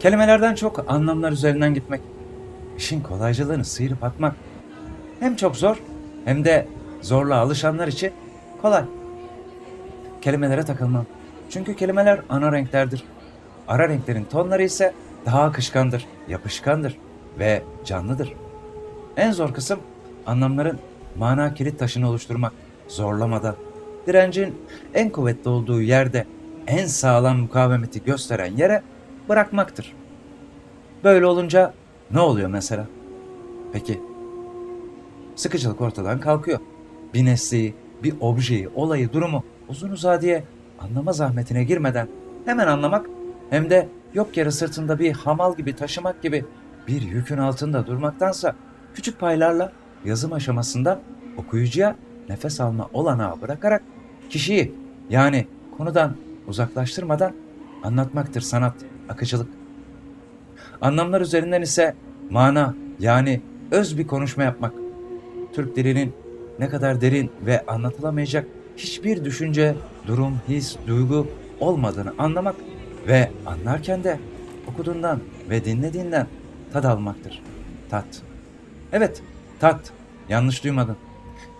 Kelimelerden çok anlamlar üzerinden gitmek. işin kolaycılığını sıyırıp atmak. Hem çok zor hem de zorla alışanlar için kolay. Kelimelere takılmam. Çünkü kelimeler ana renklerdir. Ara renklerin tonları ise daha akışkandır, yapışkandır ve canlıdır. En zor kısım anlamların mana kilit taşını oluşturmak, zorlamadan. Direncin en kuvvetli olduğu yerde en sağlam mukavemeti gösteren yere bırakmaktır. Böyle olunca ne oluyor mesela? Peki sıkıcılık ortadan kalkıyor. Bir nesneyi, bir objeyi, olayı, durumu uzun uzadıya anlama zahmetine girmeden hemen anlamak hem de yok yere sırtında bir hamal gibi taşımak gibi bir yükün altında durmaktansa küçük paylarla yazım aşamasında okuyucuya nefes alma olanağı bırakarak kişiyi yani konudan uzaklaştırmadan anlatmaktır sanat, akıcılık. Anlamlar üzerinden ise mana yani öz bir konuşma yapmak. Türk dilinin ne kadar derin ve anlatılamayacak hiçbir düşünce, durum, his, duygu olmadığını anlamak ve anlarken de okuduğundan ve dinlediğinden tad almaktır. Tat. Evet, tat. Yanlış duymadın.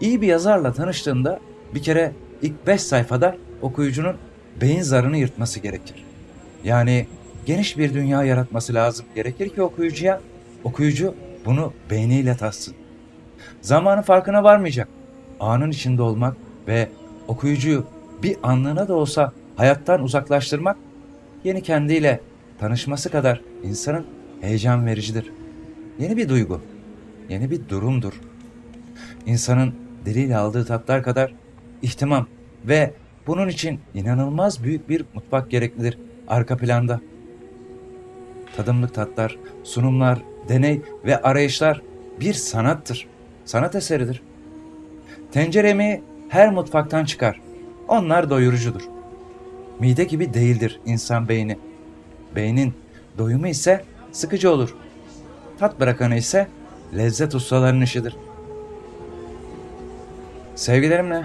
İyi bir yazarla tanıştığında bir kere ilk beş sayfada okuyucunun beyin zarını yırtması gerekir. Yani geniş bir dünya yaratması lazım. Gerekir ki okuyucuya, okuyucu bunu beyniyle tatsın. Zamanın farkına varmayacak. Anın içinde olmak ve okuyucuyu bir anlığına da olsa hayattan uzaklaştırmak yeni kendiyle tanışması kadar insanın heyecan vericidir. Yeni bir duygu, yeni bir durumdur. İnsanın diliyle aldığı tatlar kadar ihtimam ve bunun için inanılmaz büyük bir mutfak gereklidir arka planda. Tadımlık tatlar, sunumlar, deney ve arayışlar bir sanattır. Sanat eseridir. Tencere yemeği her mutfaktan çıkar. Onlar doyurucudur. Mide gibi değildir insan beyni. Beynin doyumu ise sıkıcı olur. Tat bırakanı ise lezzet ustalarının işidir. Sevgilerimle